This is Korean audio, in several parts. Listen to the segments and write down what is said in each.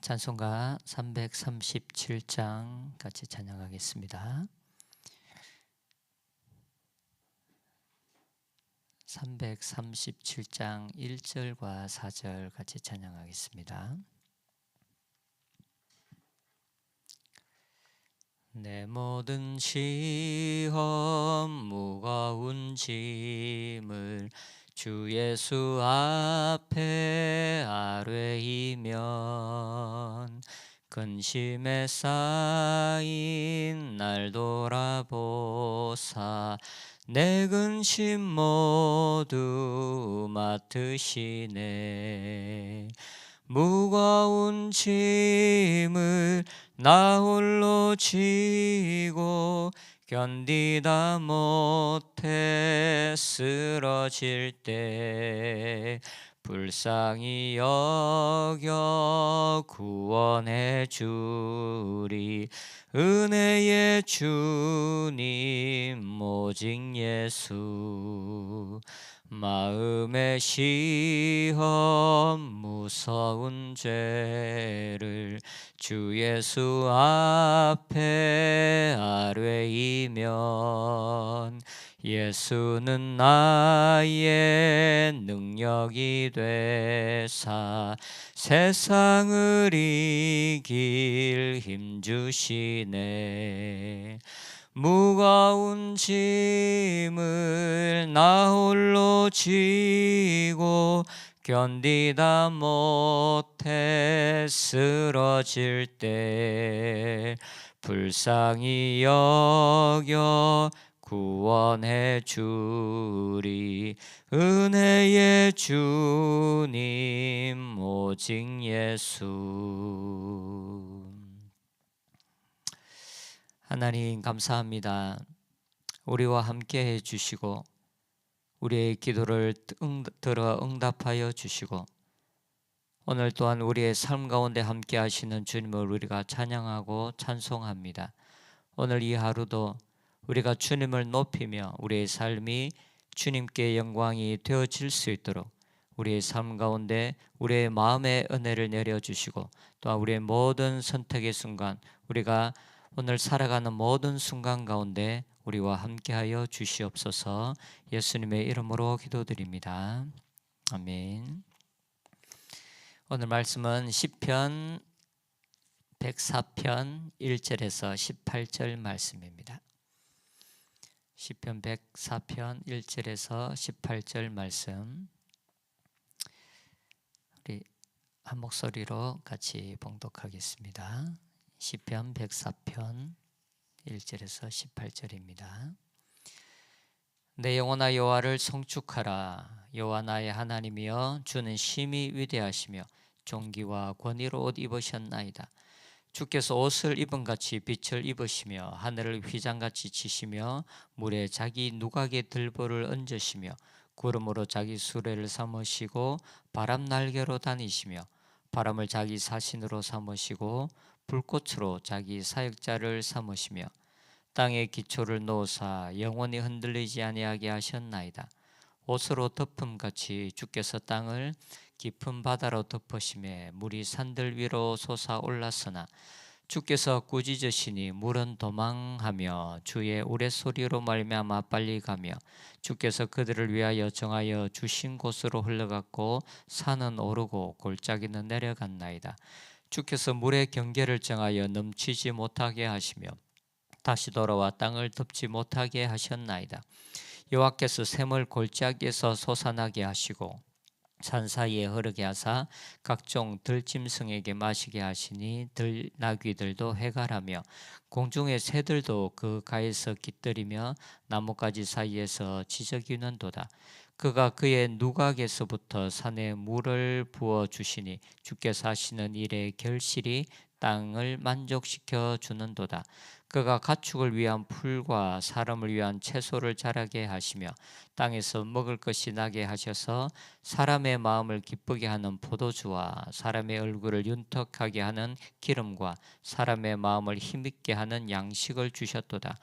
찬송가 337장 같이 찬양하겠습니다. 337장 1절과 4절 같이 찬양하겠습니다. 내 모든 시험 무거운 짐을 주 예수 앞에 아뢰이면 근심에 쌓인 날 돌아보사. 내 근심 모두 맡으시네. 무거운 짐을 나 홀로 지고 견디다 못해 쓰러질 때 불쌍히 여겨 구원해 주리. 은혜의 주님 오직 예수. 마음의 시험 무서운 죄를 주 예수 앞에 아뢰이면 예수는 나의 능력이 되사 세상을 이길 힘 주시네. 무거운 짐을 나 홀로 지고 견디다 못해 쓰러질 때 불쌍히 여겨 구원해 주리 은혜의 주님 오직 예수 하나님 감사합니다. 우리와 함께 해 주시고 우리의 기도를 응, 들어 응답하여 주시고 오늘 또한 우리의 삶 가운데 함께 하시는 주님을 우리가 찬양하고 찬송합니다. 오늘 이 하루도 우리가 주님을 높이며 우리의 삶이 주님께 영광이 되어질 수 있도록 우리의 삶 가운데 우리의 마음의 은혜를 내려 주시고 또한 우리의 모든 선택의 순간 우리가 오늘 살아가는 모든 순간 가운데 우리와 함께하여 주시옵소서 예수님의 이름으로 기도드립니다. 아멘. 오늘 말씀은 시편 104편 1절에서 18절 말씀입니다. 시편 104편 1절에서 18절 말씀 우리 한 목소리로 같이 봉독하겠습니다. 시편 104편 1절에서 18절입니다. 내 영혼아 여호와를 성축하라 여호와 나의 하나님이여 주는 심히 위대하시며 존귀와 권위로 옷 입으셨나이다. 주께서 옷을 입은 같이 빛을 입으시며 하늘을 휘장같이 치시며 물에 자기 누각의 들보를 얹으시며 구름으로 자기 수레를 삼으시고 바람 날개로 다니시며 바람을 자기 사신으로 삼으시고 불꽃으로 자기 사역자를 삼으시며 땅에 기초를 놓으사 영원히 흔들리지 아니하게 하셨나이다. 옷으로 덮음 같이 주께서 땅을 깊은 바다로 덮으심에 물이 산들 위로 솟아 올랐으나 주께서 꾸짖으시니 물은 도망하며 주의 우레소리로 말미암아 빨리 가며 주께서 그들을 위하여 정하여 주신 곳으로 흘러갔고 산은 오르고 골짜기는 내려갔나이다. 주께서 물의 경계를 정하여 넘치지 못하게 하시며 다시 돌아와 땅을 덮지 못하게 하셨나이다. 여호와께서 샘을 골짜기에서 솟아나게 하시고 산 사이에 흐르게 하사 각종 들짐승에게 마시게 하시니 들 나귀들도 해갈하며 공중의 새들도 그 가에서 깃들이며 나뭇가지 사이에서 지저귀는도다. 그가 그의 누각에서부터 산에 물을 부어 주시니 주께서 하시는 일의 결실이 땅을 만족시켜 주는도다. 그가 가축을 위한 풀과 사람을 위한 채소를 자라게 하시며 땅에서 먹을 것이 나게 하셔서 사람의 마음을 기쁘게 하는 포도주와 사람의 얼굴을 윤턱하게 하는 기름과 사람의 마음을 힘있게 하는 양식을 주셨도다.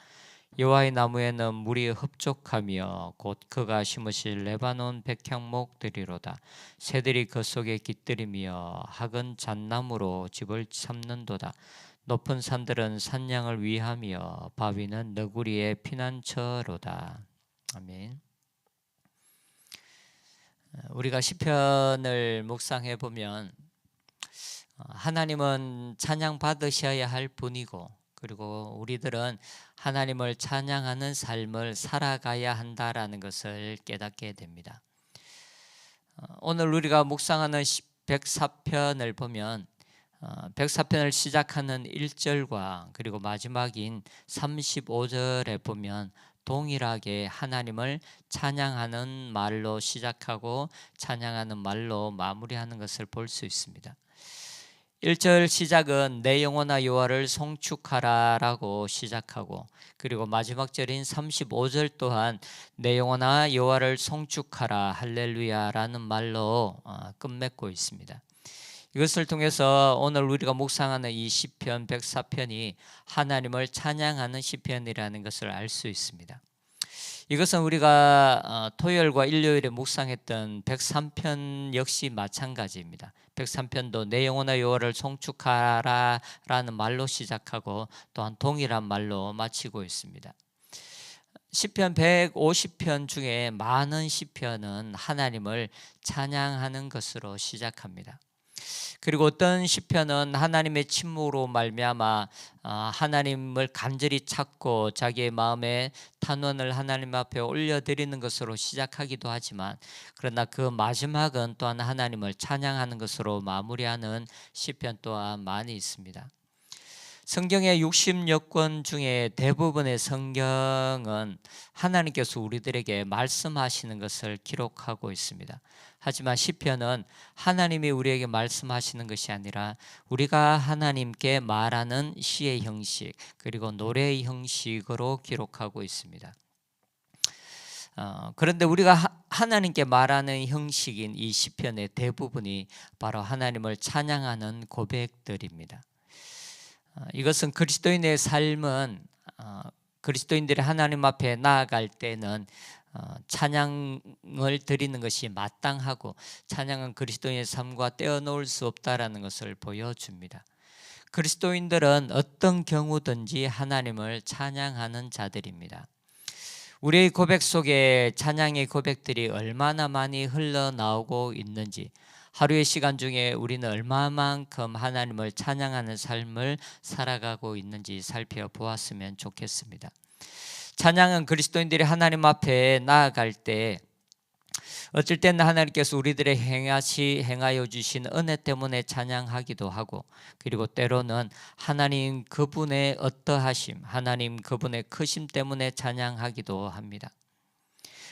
여호와의 나무에는 물이 흡족하며 곧 그가 심으실 레바논 백향목들이로다 새들이 그 속에 깃들이며 학은 잣나무로 집을 삼는도다 높은 산들은 산양을 위하며 바위는 너구리의 피난처로다 아멘 우리가 시편을 묵상해 보면 하나님은 찬양 받으셔야 할 분이고 그리고 우리들은 하나님을 찬양하는 삶을 살아가야 한다라는 것을 깨닫게 됩니다. 어, 오늘 우리가 묵상하는 104편을 보면 104편을 어, 시작하는 1절과 그리고 마지막인 35절에 보면 동일하게 하나님을 찬양하는 말로 시작하고 찬양하는 말로 마무리하는 것을 볼 수 있습니다. 1절 시작은 내 영혼아 여호와를 송축하라라고 시작하고 그리고 마지막 절인 35절 또한 내 영혼아 여호와를 송축하라 할렐루야라는 말로 어, 끝맺고 있습니다. 이것을 통해서 오늘 우리가 묵상하는 이 시편 104편이 하나님을 찬양하는 시편이라는 것을 알 수 있습니다. 이것은 우리가 어, 토요일과 일요일에 묵상했던 103편 역시 마찬가지입니다. 103편도 내 영혼의 여호와를 송축하라라는 말로 시작하고 또한 동일한 말로 마치고 있습니다. 시편 150편 중에 많은 시편은 하나님을 찬양하는 것으로 시작합니다. 그리고 어떤 시편은 하나님의 침묵으로 말미암아 아, 하나님을 간절히 찾고 자기의 마음에 탄원을 하나님 앞에 올려드리는 것으로 시작하기도 하지만 그러나 그 마지막은 또한 하나님을 찬양하는 것으로 마무리하는 시편 또한 많이 있습니다. 성경의 60여 권 중에 대부분의 성경은 하나님께서 우리들에게 말씀하시는 것을 기록하고 있습니다. 하지만 시편은 하나님이 우리에게 말씀하시는 것이 아니라 우리가 하나님께 말하는 시의 형식 그리고 노래의 형식으로 기록하고 있습니다. 어, 그런데 우리가 하, 나님께 말하는 형식인 이 시편의 대부분이 바로 하나님을 찬양하는 고백들입니다. 어, 이것은 그리스도인의 삶은 어, 그리스도인들이 하나님 앞에 나아갈 때는 어, 찬양을 드리는 것이 마땅하고 찬양은 그리스도인의 삶과 떼어놓을 수 없다라는 것을 보여줍니다. 그리스도인들은 어떤 경우든지 하나님을 찬양하는 자들입니다. 우리의 고백 속에 찬양의 고백들이 얼마나 많이 흘러나오고 있는지 하루의 시간 중에 우리는 얼마만큼 하나님을 찬양하는 삶을 살아가고 있는지 살펴보았으면 좋겠습니다. 찬양은 그리스도인들이 하나님 앞에 나아갈 때 어쩔 때는 하나님께서 우리들의 행하시 행하여 주신 은혜 때문에 찬양하기도 하고 그리고 때로는 하나님 그분의 어떠하심, 하나님 그분의 크심 때문에 찬양하기도 합니다.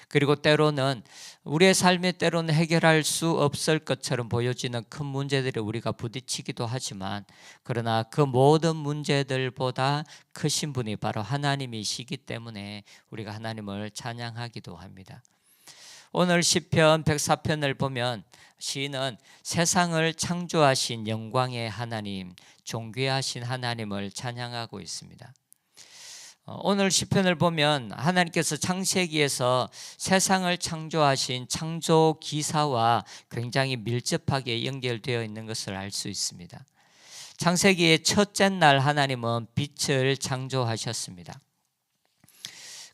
그리고 때로는 우리의 삶에 때로는 해결할 수 없을 것처럼 보여지는 큰 문제들을 우리가 부딪히기도 하지만 그러나 그 모든 문제들보다 크신 분이 바로 하나님이시기 때문에 우리가 하나님을 찬양하기도 합니다. 오늘 시편 104편을 보면 시인은 세상을 창조하신 영광의 하나님, 존귀하신 하나님을 찬양하고 있습니다. 어, 오늘 시편을 보면 하나님께서 창세기에서 세상을 창조하신 창조 기사와 굉장히 밀접하게 연결되어 있는 것을 알 수 있습니다. 창세기의 첫째 날 하나님은 빛을 창조하셨습니다.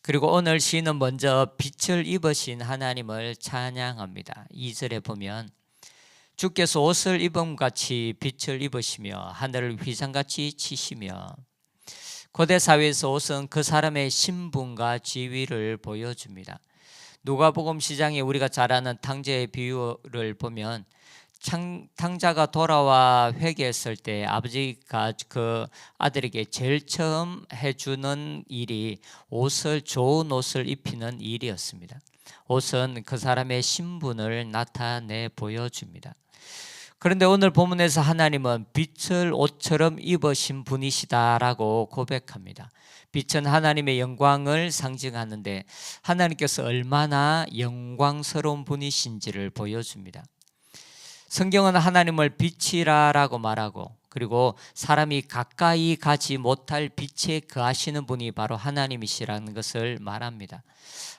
그리고 오늘 시는 먼저 빛을 입으신 하나님을 찬양합니다. 2절에 보면 주께서 옷을 입음 같이 빛을 입으시며 하늘을 휘장같이 치시며 고대 사회에서 옷은 그 사람의 신분과 지위를 보여줍니다. 누가복음 시장에 우리가 잘 아는 탕자의 비유를 보면 탕자가 돌아와 회개했을 때 아버지가 그 아들에게 제일 처음 해주는 일이 옷을 좋은 옷을 입히는 일이었습니다. 옷은 그 사람의 신분을 나타내 보여줍니다. 그런데 오늘 본문에서 하나님은 빛을 옷처럼 입으신 분이시다라고 고백합니다. 빛은 하나님의 영광을 상징하는데 하나님께서 얼마나 영광스러운 분이신지를 보여줍니다. 성경은 하나님을 빛이라라고 말하고 그리고 사람이 가까이 가지 못할 빛에 거하시는 분이 바로 하나님이시라는 것을 말합니다.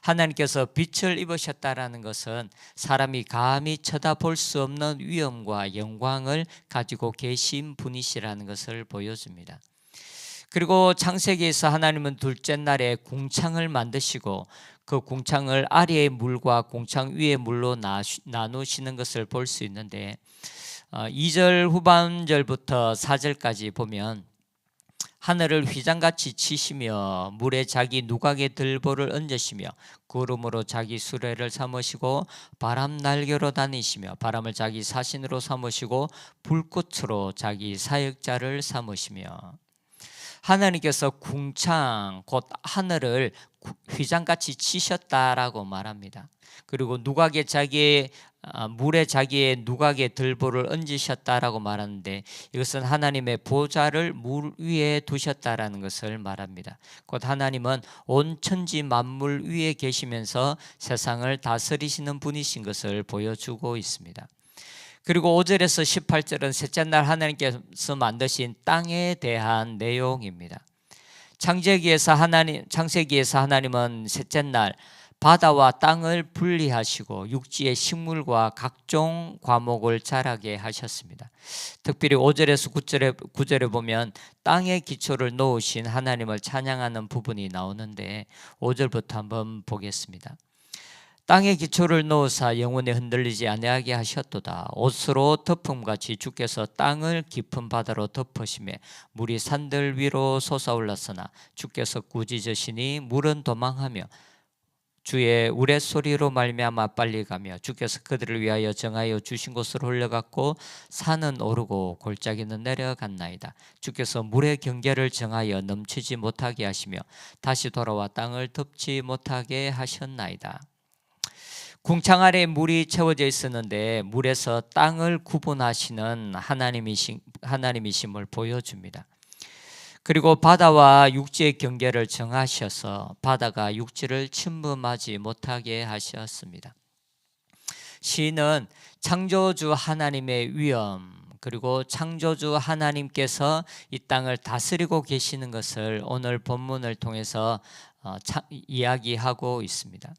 하나님께서 빛을 입으셨다라는 것은 사람이 감히 쳐다볼 수 없는 위엄과 영광을 가지고 계신 분이시라는 것을 보여줍니다. 그리고 창세기에서 하나님은 둘째 날에 궁창을 만드시고 그 궁창을 아래의 물과 궁창 위의 물로 나누시는 것을 볼 수 있는데 2절 어, 후반절부터 4절까지 보면 하늘을 휘장같이 치시며 물에 자기 누각의 들보를 얹으시며 구름으로 자기 수레를 삼으시고 바람 날개로 다니시며 바람을 자기 사신으로 삼으시고 불꽃으로 자기 사역자를 삼으시며 하나님께서 궁창 곧 하늘을 휘장같이 치셨다라고 말합니다. 그리고 누각에 자기의 아, 물에 자기의 누각에 들보를 얹으셨다라고 말하는데 이것은 하나님의 보좌를 물 위에 두셨다라는 것을 말합니다. 곧 하나님은 온 천지 만물 위에 계시면서 세상을 다스리시는 분이신 것을 보여주고 있습니다. 그리고 5절에서 18절은 셋째 날 하나님께서 만드신 땅에 대한 내용입니다. 창세기에서 하나님 창세기에서 하나님은 셋째 날 바다와 땅을 분리하시고 육지의 식물과 각종 과목을 자라게 하셨습니다. 특별히 5절에서 9절에, 9절에 보면 땅의 기초를 놓으신 하나님을 찬양하는 부분이 나오는데 5절부터 한번 보겠습니다. 땅의 기초를 놓으사 영원히 흔들리지 아니하게 하셨도다. 옷으로 덮음같이 주께서 땅을 깊은 바다로 덮으심에 물이 산들 위로 솟아올랐으나 주께서 꾸짖으시니 물은 도망하며 주의 우레소리로 말미암아 빨리 가며 주께서 그들을 위하여 정하여 주신 곳으로 흘러갔고 산은 오르고 골짜기는 내려갔나이다. 주께서 물의 경계를 정하여 넘치지 못하게 하시며 다시 돌아와 땅을 덮지 못하게 하셨나이다. 궁창 아래 물이 채워져 있었는데 물에서 땅을 구분하시는 하나님이신 하나님이심을 보여줍니다. 그리고 바다와 육지의 경계를 정하셔서 바다가 육지를 침범하지 못하게 하셨습니다. 시는 창조주 하나님의 위엄 그리고 창조주 하나님께서 이 땅을 다스리고 계시는 것을 오늘 본문을 통해서 어, 이야기하고 있습니다.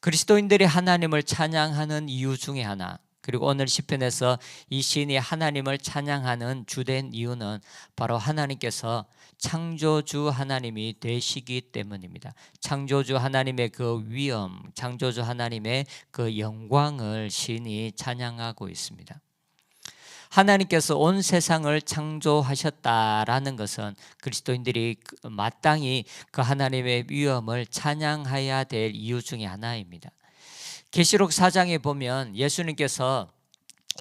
그리스도인들이 하나님을 찬양하는 이유 중에 하나 그리고 오늘 시편에서 이 시인이 하나님을 찬양하는 주된 이유는 바로 하나님께서 창조주 하나님이 되시기 때문입니다. 창조주 하나님의 그 위엄, 창조주 하나님의 그 영광을 시인이 찬양하고 있습니다. 하나님께서 온 세상을 창조하셨다라는 것은 그리스도인들이 그 마땅히 그 하나님의 위엄을 찬양해야 될 이유 중에 하나입니다. 계시록 4장에 보면 예수님께서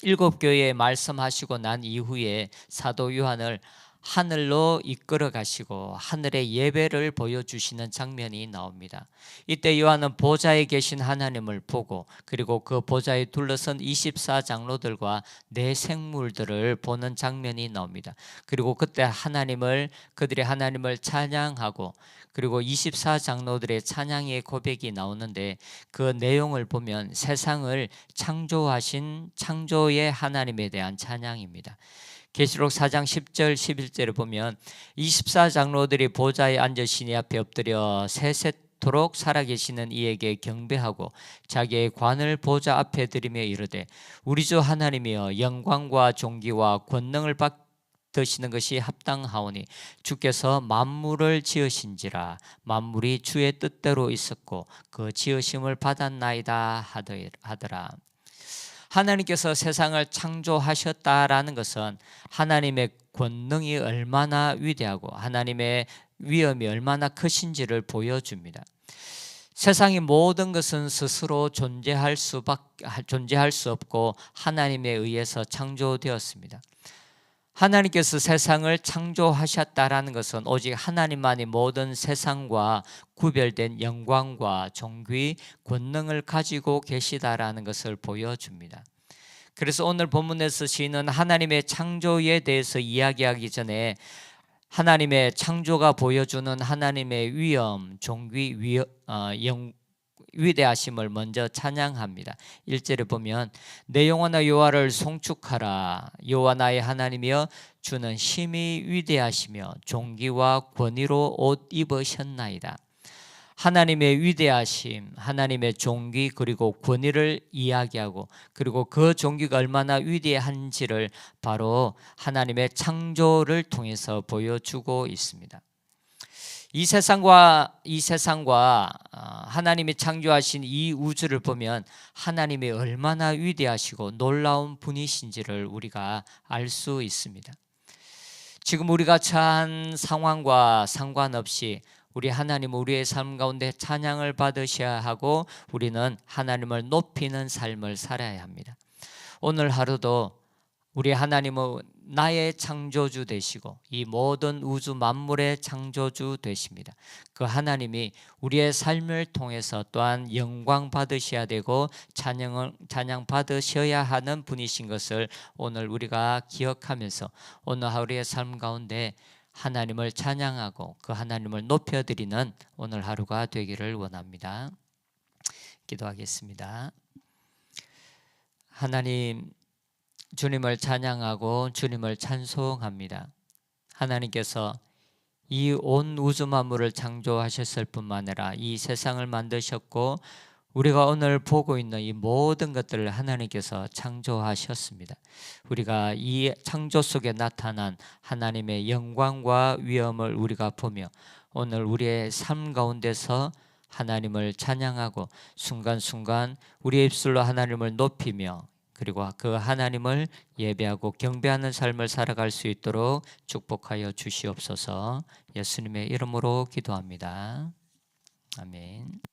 일곱 교회에 말씀하시고 난 이후에 사도 요한을 하늘로 이끌어 가시고 하늘의 예배를 보여주시는 장면이 나옵니다. 이때 요한은 보좌에 계신 하나님을 보고 그리고 그 보좌에 둘러선 24장로들과 내 생물들을 보는 장면이 나옵니다. 그리고 그때 하나님을 그들이 하나님을 찬양하고 그리고 24장로들의 찬양의 고백이 나오는데 그 내용을 보면 세상을 창조하신 창조의 하나님에 대한 찬양입니다. 계시록 4장 10절 11절을 보면 24장로들이 보좌에 앉아 신이 앞에 엎드려 세세 토록 살아계시는 이에게 경배하고 자기의 관을 보좌 앞에 들이며 이르되 우리 주 하나님이여 영광과 존귀와 권능을 받으시는 것이 합당하오니 주께서 만물을 지으신지라 만물이 주의 뜻대로 있었고 그 지으심을 받았나이다 하더라. 하나님께서 세상을 창조하셨다라는 것은 하나님의 권능이 얼마나 위대하고 하나님의 위엄이 얼마나 크신지를 보여줍니다. 세상의 모든 것은 스스로 존재할 수밖 존재할 수 없고 하나님에 의해서 창조되었습니다. 하나님께서 세상을 창조하셨다라는 것은 오직 하나님만이 모든 세상과 구별된 영광과 종귀 권능을 가지고 계시다라는 것을 보여줍니다. 그래서 오늘 본문에서 시인은 하나님의 창조에 대해서 이야기하기 전에 하나님의 창조가 보여주는 하나님의 위엄, 종귀, 위, 어, 영, 위대하심을 먼저 찬양합니다. 1절에 보면 내 영혼아 여호와를 송축하라 여호와 나의 하나님이여 주는 심히 위대하시며 종기와 권위로 옷 입으셨나이다. 하나님의 위대하심, 하나님의 종기 그리고 권위를 이야기하고 그리고 그 종기가 얼마나 위대한지를 바로 하나님의 창조를 통해서 보여주고 있습니다. 이 세상과 이 세상과 아, 하나님이 창조하신 이 우주를 보면 하나님이 얼마나 위대하시고 놀라운 분이신지를 우리가 알 수 있습니다. 지금 우리가 처한 상황과 상관없이 우리 하나님 우리의 삶 가운데 찬양을 받으셔야 하고 우리는 하나님을 높이는 삶을 살아야 합니다. 오늘 하루도 우리 하나님은 나의 창조주 되시고 이 모든 우주 만물의 창조주 되십니다. 그 하나님이 우리의 삶을 통해서 또한 영광 받으셔야 되고 찬양을 찬양 받으셔야 하는 분이신 것을 오늘 우리가 기억하면서 오늘 하루의 삶 가운데 하나님을 찬양하고 그 하나님을 높여 드리는 오늘 하루가 되기를 원합니다. 기도하겠습니다. 하나님 주님을 찬양하고 주님을 찬송합니다. 하나님께서 이 온 우주 만물을 창조하셨을 뿐만 아니라 이 세상을 만드셨고 우리가 오늘 보고 있는 이 모든 것들을 하나님께서 창조하셨습니다. 우리가 이 창조 속에 나타난 하나님의 영광과 위엄을 우리가 보며 오늘 우리의 삶 가운데서 하나님을 찬양하고 순간순간 우리의 입술로 하나님을 높이며 그리고 그 하나님을 예배하고 경배하는 삶을 살아갈 수 있도록 축복하여 주시옵소서 예수님의 이름으로 기도합니다. 아멘.